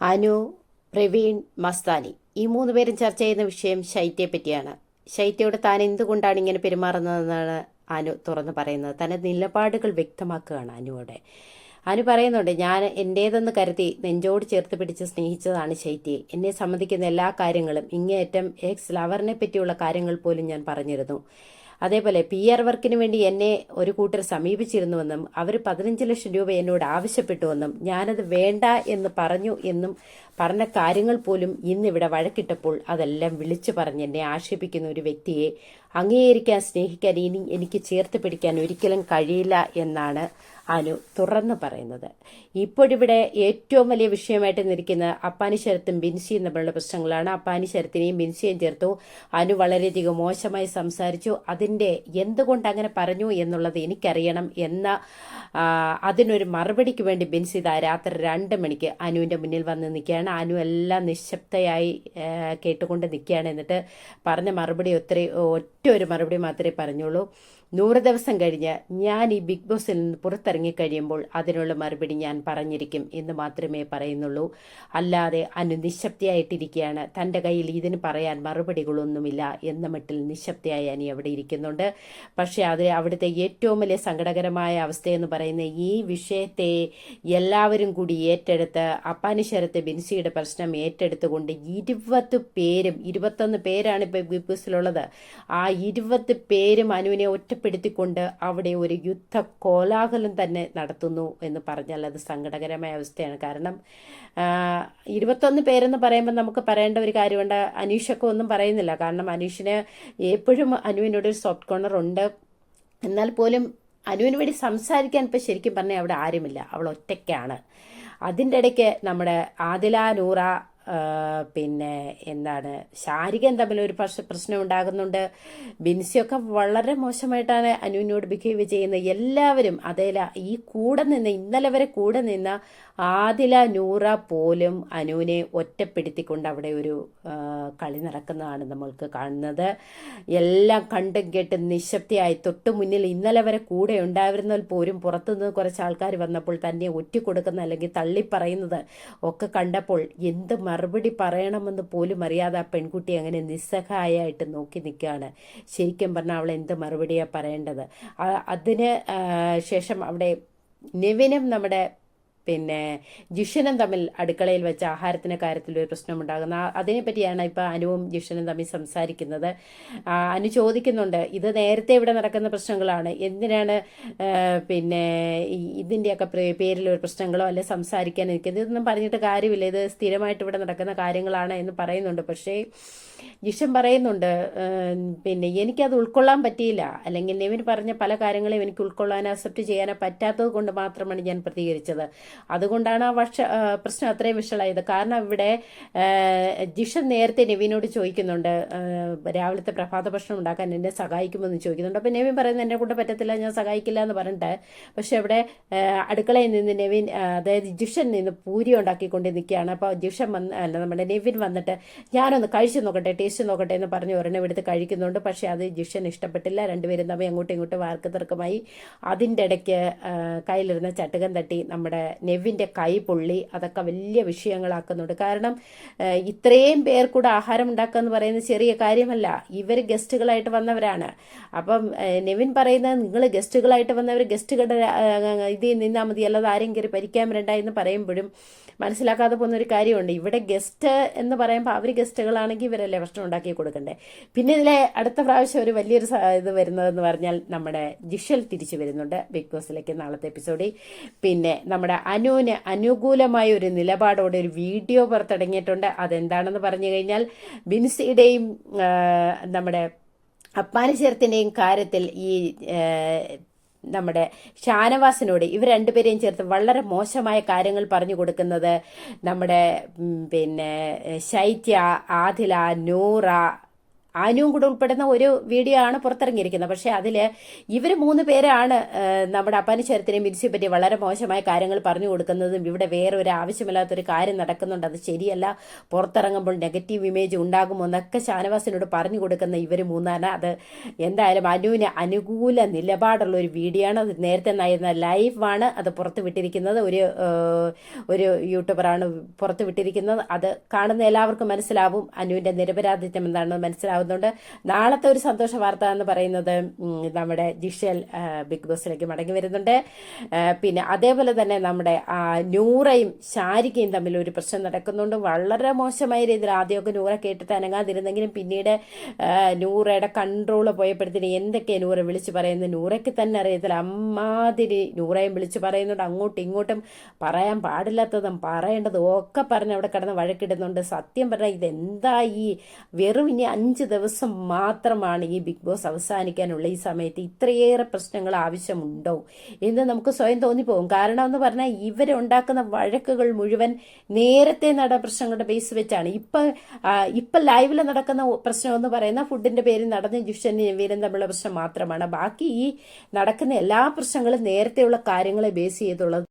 അനു പ്രവീൺ മസ്താനി ഈ മൂന്ന് പേരും ചർച്ച ചെയ്യുന്ന വിഷയം ശൈത്യയെ പറ്റിയാണ് ശൈത്യയോട് താൻ എന്തുകൊണ്ടാണ് ഇങ്ങനെ പെരുമാറുന്നതെന്നാണ് അനു തുറന്നു പറയുന്നത്. തന്റെ നിലപാടുകൾ വ്യക്തമാക്കുകയാണ് അനുവോടെ. അനു പറയുന്നുണ്ട് ഞാൻ എന്റേതെന്ന് കരുതി നെഞ്ചോട് ചേർത്ത് പിടിച്ച് സ്നേഹിച്ചതാണ് ശൈത്യെ. എന്നെ സംബന്ധിക്കുന്ന എല്ലാ കാര്യങ്ങളും ഇങ്ങേയറ്റം എക്സ് ലവറിനെ പറ്റിയുള്ള കാര്യങ്ങൾ പോലും ഞാൻ പറഞ്ഞിരുന്നു. അതേപോലെ പി ആർ വർക്കിന് വേണ്ടി എന്നെ ഒരു കൂട്ടർ സമീപിച്ചിരുന്നുവെന്നും അവർ പതിനഞ്ച് ലക്ഷം രൂപ എന്നോട് ആവശ്യപ്പെട്ടുവെന്നും ഞാനത് വേണ്ട എന്ന് പറഞ്ഞു എന്നും പറഞ്ഞ കാര്യങ്ങൾ പോലും ഇന്നിവിടെ വഴക്കിട്ടപ്പോൾ അതെല്ലാം വിളിച്ചു പറഞ്ഞ് എന്നെ ആക്ഷേപിക്കുന്ന ഒരു വ്യക്തിയെ അംഗീകരിക്കാൻ സ്നേഹിക്കാൻ ഇനി എനിക്ക് ചേർത്ത് പിടിക്കാൻ ഒരിക്കലും കഴിയില്ല എന്നാണ് അനു തുറന്നു പറയുന്നത്. ഇപ്പോഴിവിടെ ഏറ്റവും വലിയ വിഷയമായിട്ട് നിൽക്കുന്ന അപ്പാനി ശരത്തും ബിൻസിയും തമ്മിലുള്ള പ്രശ്നങ്ങളാണ്. അപ്പാനി ശരത്തിനെയും ബിൻസിയെയും ചേർത്തു. അനു വളരെയധികം മോശമായി സംസാരിച്ചു. അതിന്റെ എന്തുകൊണ്ട് അങ്ങനെ പറഞ്ഞു എന്നുള്ളത് എനിക്കറിയണം എന്ന അതിനൊരു മറുപടിക്ക് വേണ്ടി ബിൻസി ഇതാ രാത്രി രണ്ട് മണിക്ക് അനുവിന്റെ മുന്നിൽ വന്ന് നിൽക്കുകയാണ്. അനു എല്ലാം നിശബ്ദയായി കേട്ടുകൊണ്ട് നിൽക്കുകയാണ്. എന്നിട്ട് പറഞ്ഞ മറുപടി ഒത്തിരി ഒറ്റ ഒരു മറുപടി മാത്രമേ പറഞ്ഞുള്ളൂ. നൂറ് ദിവസം കഴിഞ്ഞ് ഞാൻ ഈ ബിഗ് ബോസിൽ നിന്ന് പുറത്തിറങ്ങി കഴിയുമ്പോൾ അതിനുള്ള മറുപടി ഞാൻ പറഞ്ഞിരിക്കും എന്ന് മാത്രമേ പറയുന്നുള്ളൂ. അല്ലാതെ അനു നിശബ്ദയായിട്ടിരിക്കുകയാണ് തന്റെ കയ്യിൽ ഇതിന് പറയാൻ മറുപടികളൊന്നുമില്ല എന്ന മട്ടിൽ നിശബ്ദയായി അനി അവിടെ ഇരിക്കുന്നുണ്ട്. പക്ഷേ അത് അവിടുത്തെ ഏറ്റവും വലിയ സങ്കടകരമായ അവസ്ഥയെന്ന് പറയുന്ന ഈ വിഷയത്തെ എല്ലാവരും കൂടി ഏറ്റെടുത്ത് അപ്പാനിശരത്ത് ബിൻസിയുടെ പ്രശ്നം ഏറ്റെടുത്തുകൊണ്ട് ഇരുപത് പേരും ഇരുപത്തൊന്ന് പേരാണ് ഇപ്പോൾ ബിഗ് ബോസിലുള്ളത്. ആ ഇരുപത് പേരും അനുവിനെ ഒറ്റപ്പെടുത്തിക്കൊണ്ട് അവിടെ ഒരു യുദ്ധ കോലാഹലം തന്നെ നടത്തുന്നു എന്ന് പറഞ്ഞാൽ അത് സങ്കടകരമായ അവസ്ഥയാണ്. കാരണം ഇരുപത്തൊന്ന് പേരെന്ന് പറയുമ്പോൾ നമുക്ക് പറയേണ്ട ഒരു കാര്യമുണ്ട്. അനീഷൊക്കെ ഒന്നും പറയുന്നില്ല. കാരണം അനീഷിന് എപ്പോഴും അനുവിനോട് ഒരു സോഫ്റ്റ് കോർണർ ഉണ്ട്. എന്നാൽ പോലും അനുവിന് വേണ്ടി സംസാരിക്കാൻ ഇപ്പം ശരിക്കും പറഞ്ഞാൽ അവിടെ ആരുമില്ല. അവൾ ഒറ്റയ്ക്കാണ്. അതിന്റെ ഇടയ്ക്ക് നമ്മുടെ ആദില നൂറ പിന്നെ എന്താണ് ശാരികൻ തമ്മിൽ ഒരു പ്രശ്ന പ്രശ്നം ഉണ്ടാകുന്നുണ്ട്. ബിൻസിയൊക്കെ വളരെ മോശമായിട്ടാണ് അനുവിനോട് ബിഹേവ് ചെയ്യുന്നത്. എല്ലാവരും അതേല ഈ കൂടെ നിന്ന് ഇന്നലെ വരെ കൂടെ നിന്ന ആദില നൂറ പോലും അനുവിനെ ഒറ്റപ്പെടുത്തിക്കൊണ്ട് അവിടെ ഒരു കളി നടക്കുന്നതാണ് നമ്മൾക്ക് കാണുന്നത്. എല്ലാം കണ്ടും കേട്ട് നിശബ്ദയായി തൊട്ടു മുന്നിൽ ഇന്നലെ വരെ കൂടെ ഉണ്ടായിരുന്നാൽ പോലും പുറത്തുനിന്ന് കുറച്ച് ആൾക്കാർ വന്നപ്പോൾ തന്നെ ഒറ്റിക്കൊടുക്കുന്ന അല്ലെങ്കിൽ തള്ളിപ്പറയുന്നത് ഒക്കെ കണ്ടപ്പോൾ എന്ത് മറുപടി പറയണമെന്ന് പോലും അറിയാതെ ആ പെൺകുട്ടി അങ്ങനെ നിസ്സഹായമായിട്ട് നോക്കി നിൽക്കുകയാണ്. ശരിക്കും പറഞ്ഞാൽ അവൾ എന്ത് മറുപടിയാണ് പറയേണ്ടത്? അതിന് ശേഷം അവിടെ നിവിനും നമ്മുടെ പിന്നെ ജിഷനും തമ്മിൽ അടുക്കളയിൽ വെച്ച് ആഹാരത്തിന്റെ കാര്യത്തിൽ ഒരു പ്രശ്നമുണ്ടാകുന്ന. ഉണ്ടാകുന്ന അതിനെപ്പറ്റിയാണ് ഇപ്പോൾ അനുവും ജിഷനും തമ്മിൽ സംസാരിക്കുന്നത്. അനു ചോദിക്കുന്നുണ്ട് ഇത് നേരത്തെ ഇവിടെ നടക്കുന്ന പ്രശ്നങ്ങളാണ്. എന്തിനാണ് പിന്നെ ഇതിന്റെയൊക്കെ പ്ര- പേരിൽ ഒരു പ്രശ്നങ്ങളോ അല്ലെ സംസാരിക്കാൻ നിൽക്കുന്നത്? ഇതൊന്നും പറഞ്ഞിട്ട് കാര്യമില്ല. ഇത് സ്ഥിരമായിട്ട് ഇവിടെ നടക്കുന്ന കാര്യങ്ങളാണ് എന്ന് പറയുന്നുണ്ട്. പക്ഷേ ജിഷൻ പറയുന്നുണ്ട് പിന്നെ എനിക്കത് ഉൾക്കൊള്ളാൻ പറ്റിയില്ല. അല്ലെങ്കിൽ നെവിൻ പറഞ്ഞ പല കാര്യങ്ങളും എനിക്ക് ഉൾക്കൊള്ളാൻ അക്സെപ്റ്റ് ചെയ്യാനോ പറ്റാത്തത് കൊണ്ട് മാത്രമാണ് ഞാൻ പ്രതികരിച്ചത്. അതുകൊണ്ടാണ് ആ വർഷ പ്രശ്നം അത്രയും വിഷളായത്. കാരണം ഇവിടെ ജിഷൻ നേരത്തെ നെവിനോട് ചോദിക്കുന്നുണ്ട് രാവിലത്തെ പ്രഭാത ഭക്ഷണം ഉണ്ടാക്കാൻ എന്നെ സഹായിക്കുമെന്ന് ചോദിക്കുന്നുണ്ട്. അപ്പം നെവിൻ പറയുന്നത് എന്നെ കൊണ്ട് പറ്റത്തില്ല ഞാൻ സഹായിക്കില്ല എന്ന് പറഞ്ഞിട്ട്. പക്ഷെ അവിടെ അടുക്കളയിൽ നിന്ന് നെവിൻ അതായത് ജിഷൻ നിന്ന് പൂരി ഉണ്ടാക്കിക്കൊണ്ട് നിൽക്കുകയാണ്. അപ്പോൾ ജിഷൻ വന്ന് അല്ല നമ്മുടെ നെവിൻ വന്നിട്ട് ഞാനൊന്ന് കഴിച്ചു നോക്കട്ടെ ടേസ്റ്റ് നോക്കട്ടെ എന്ന് പറഞ്ഞ് ഒരെണ്ണം എടുത്ത് കഴിക്കുന്നുണ്ട്. പക്ഷെ അത് ജിഷൻ ഇഷ്ടപ്പെട്ടില്ല. രണ്ടുപേരും തമ്മിൽ അങ്ങോട്ടും ഇങ്ങോട്ടും വാർക്ക് തർക്കമായി. അതിന്റെ ഇടയ്ക്ക് കയ്യിലിരുന്ന ചട്ടുകം തട്ടി നമ്മുടെ നെവിന്റെ കൈ പൊള്ളി അതൊക്കെ വലിയ വിഷയങ്ങളാക്കുന്നുണ്ട്. കാരണം ഇത്രയും പേർ കൂടെ ആഹാരം ഉണ്ടാക്കുക എന്ന് പറയുന്നത് ചെറിയ കാര്യമല്ല. ഇവർ ഗസ്റ്റുകളായിട്ട് വന്നവരാണ്. അപ്പം നെവിൻ പറയുന്നത് നിങ്ങൾ ഗസ്റ്റുകളായിട്ട് വന്നവർ ഗസ്റ്റുകളുടെ ഇതിൽ നിന്നാൽ മതി അല്ലാതെ ആരെയും കയറി പരിക്കാൻ വരണ്ട എന്ന് പറയുമ്പോഴും മനസ്സിലാക്കാതെ പോകുന്ന ഒരു കാര്യമുണ്ട്. ഇവിടെ ഗസ്റ്റ് എന്ന് പറയുമ്പോൾ അവർ ഗസ്റ്റുകളാണെങ്കിൽ ഇവരല്ലേ ഭക്ഷണം ഉണ്ടാക്കി കൊടുക്കണ്ടേ? പിന്നെ ഇതിലെ അടുത്ത പ്രാവശ്യം ഒരു വലിയൊരു ഇത് വരുന്നതെന്ന് പറഞ്ഞാൽ നമ്മുടെ ജിഷൽ തിരിച്ചു വരുന്നുണ്ട്. ബിഗ് ബോസിലേക്ക് നാളത്തെ എപ്പിസോഡിൽ. പിന്നെ നമ്മുടെ അനുവിന് അനുകൂലമായ ഒരു നിലപാടോടെ ഒരു വീഡിയോ പുറത്തിറങ്ങിയിട്ടുണ്ട്. അതെന്താണെന്ന് പറഞ്ഞു കഴിഞ്ഞാൽ ബിൻസിയുടെയും നമ്മുടെ അപ്പാനി ചേർത്തിന്റെയും കാര്യത്തിൽ ഈ നമ്മുടെ ഷാനവാസിനോട് ഇവർ രണ്ടുപേരെയും ചേർത്ത് വളരെ മോശമായ കാര്യങ്ങൾ പറഞ്ഞു കൊടുക്കുന്നത് നമ്മുടെ പിന്നെ ശൈത്യ ആദില നൂറ അനുവും കൂടെ ഉൾപ്പെടുന്ന ഒരു വീഡിയോ ആണ് പുറത്തിറങ്ങിയിരിക്കുന്നത്. പക്ഷേ അതിൽ ഇവർ മൂന്ന് പേരാണ് നമ്മുടെ അപ്പാനി ശരത്തിനെയും ബിൻസിയെ പറ്റി വളരെ മോശമായ കാര്യങ്ങൾ പറഞ്ഞു കൊടുക്കുന്നതും ഇവിടെ വേറെ ഒരു ആവശ്യമില്ലാത്തൊരു കാര്യം നടക്കുന്നുണ്ട്. അത് ശരിയല്ല. പുറത്തിറങ്ങുമ്പോൾ നെഗറ്റീവ് ഇമേജ് ഉണ്ടാകുമോ എന്നൊക്കെ ഷാനവാസിനോട് പറഞ്ഞു കൊടുക്കുന്ന ഇവർ മൂന്നാണ്. അത് എന്തായാലും അനുവിന് അനുകൂല നിലപാടുള്ള ഒരു വീഡിയോ ആണ്. അത് നേരത്തെ നയുന്ന ലൈവാണ് അത് പുറത്ത് വിട്ടിരിക്കുന്നത്. ഒരു ഒരു യൂട്യൂബറാണ് പുറത്ത് വിട്ടിരിക്കുന്നത്. അത് കാണുന്ന എല്ലാവർക്കും മനസ്സിലാവും. അനുവിന്റെ നിരപരാധിത്വം എന്താണെന്ന് മനസ്സിലാവുന്നുണ്ട് നാളത്തെ ഒരു സന്തോഷ വാർത്ത എന്ന് പറയുന്നത് നമ്മുടെ ജിഷൽ ബിഗ് ബോസിലേക്ക് മടങ്ങി വരുന്നുണ്ട്. പിന്നെ അതേപോലെ തന്നെ നമ്മുടെ നൂറയും ശാരികയും തമ്മിൽ ഒരു പ്രശ്നം നടക്കുന്നുണ്ട്. വളരെ മോശമായ രീതിയിൽ ആദ്യമൊക്കെ നൂറ കേട്ടിട്ട് അനങ്ങാതിരുന്നെങ്കിലും പിന്നീട് നൂറയുടെ കൺട്രോൾ പോയപ്പോഴത്തേന് എന്തൊക്കെ നൂറ വിളിച്ചു പറയുന്നത് നൂറയ്ക്ക് തന്നെ അറിയത്തില്ല. അമ്മാതിരി നൂറയും വിളിച്ചു പറയുന്നുണ്ട്. അങ്ങോട്ടും ഇങ്ങോട്ടും പറയാൻ പാടില്ലാത്തതും പറയേണ്ടതും ഒക്കെ പറഞ്ഞ് അവിടെ കിടന്ന് വഴക്കിടുന്നുണ്ട്. സത്യം പറഞ്ഞാൽ ഇതെന്താ ഈ വെറും ഇനി അഞ്ച് ദിവസം മാത്രമാണ് ഈ ബിഗ് ബോസ് അവസാനിക്കാനുള്ള ഈ സമയത്ത് ഇത്രയേറെ പ്രശ്നങ്ങൾ ആവശ്യമുണ്ടോ എന്ന് നമുക്ക് സ്വയം തോന്നിപ്പോകും. കാരണം എന്ന് പറഞ്ഞാൽ ഇവരുണ്ടാക്കുന്ന വഴക്കുകൾ മുഴുവൻ നേരത്തെ നട പ്രശ്നങ്ങളുടെ ബേസ് വെച്ചാണ്. ഇപ്പം ഇപ്പൊ ലൈവിൽ നടക്കുന്ന പ്രശ്നം എന്ന് പറയുന്ന ഫുഡിന്റെ പേരിൽ നടന്ന ജിഷനും വീരൻ തമ്മിലുള്ള പ്രശ്നം മാത്രമാണ്. ബാക്കി ഈ നടക്കുന്ന എല്ലാ പ്രശ്നങ്ങളും നേരത്തെയുള്ള കാര്യങ്ങളെ ബേസ് ചെയ്തുള്ളത്